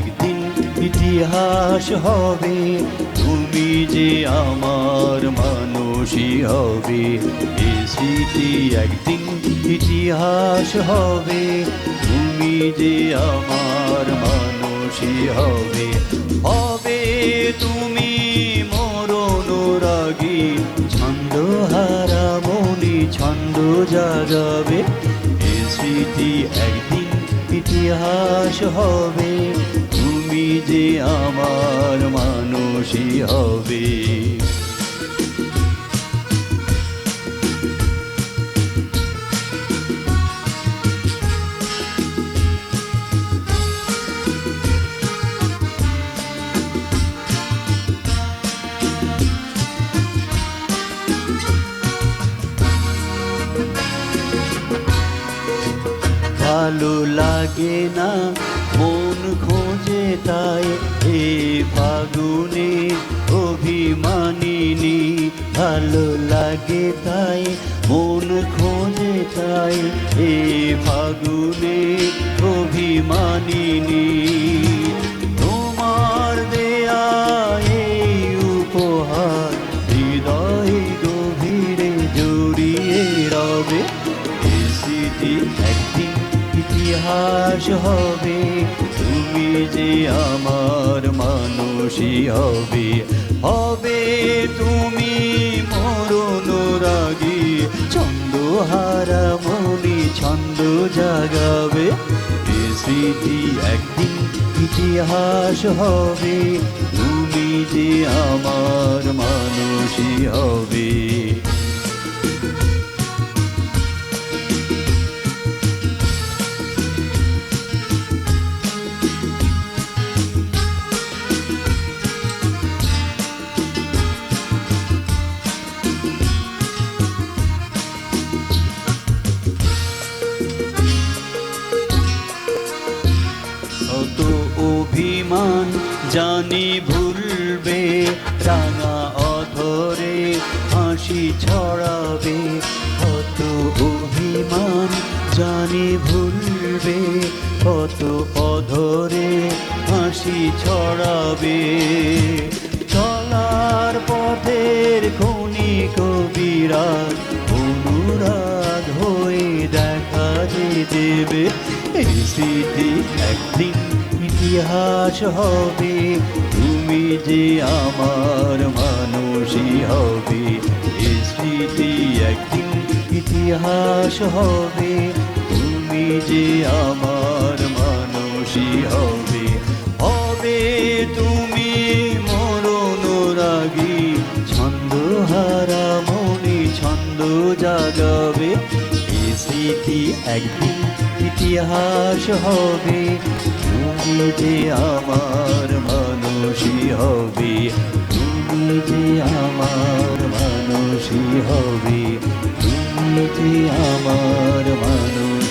একদিন ইতিহাস হবে, তুমি যে আমার মানুষই হবে, এ স্মৃতি একদিন ইতিহাস হবে, তুমি যে আমার মানুষই হবে। হবে তুমি মরণ রাগী, ছন্দ হারা মনি, ছন্দ জাগাবে স্মৃতি একদিন ইতিহাস হবে। যে আমার মানুষই হবে। ভালো লাগে না তাই এ ফাগুনে অভিমানিনী, ভালো লাগে তাই, মন খোঁজে তাই এ ফাগুনে অভিমানিনী। তোমার দেয়া এই উপহার হৃদয় গভীরে জড়িয়ে রবে। স্মৃতি একদিন ইতিহাস হবে। যে আমার মানুষই হবে হবে তুমি মরণ রাগী। ছন্দ হারা মনি ছন্দ জাগাবে স্মৃতি একদিন ইতিহাস হবে। তুমি যে আমার মানুষই হবে। অভিমান জানি ভুলবে, রাঙা অধরে হাসি ছড়াবে, কত অভিমান জানি ভুলবে, কত অধরে হাসি ছড়াবে। চলার পথের খনি কবিরা অনুরাগ হয়ে দেখা যে দেবে, এই স্মৃতি একদিন ইতিহাস হবে, তুমি যে আমার মানুষই হবে স্মৃতি একদিন ইতিহাস হবে, তুমি যে আমার মানুষই হবে। হবে তুমি মরণ ছন্দ হারা মনি ছন্দ জাগাবে স্মৃতি একদিন ইতিহাস হবে তুমি যে আমার মানুষই হবে তুমি যে আমার মানুষই হবে তুমি যে আমার মানুষ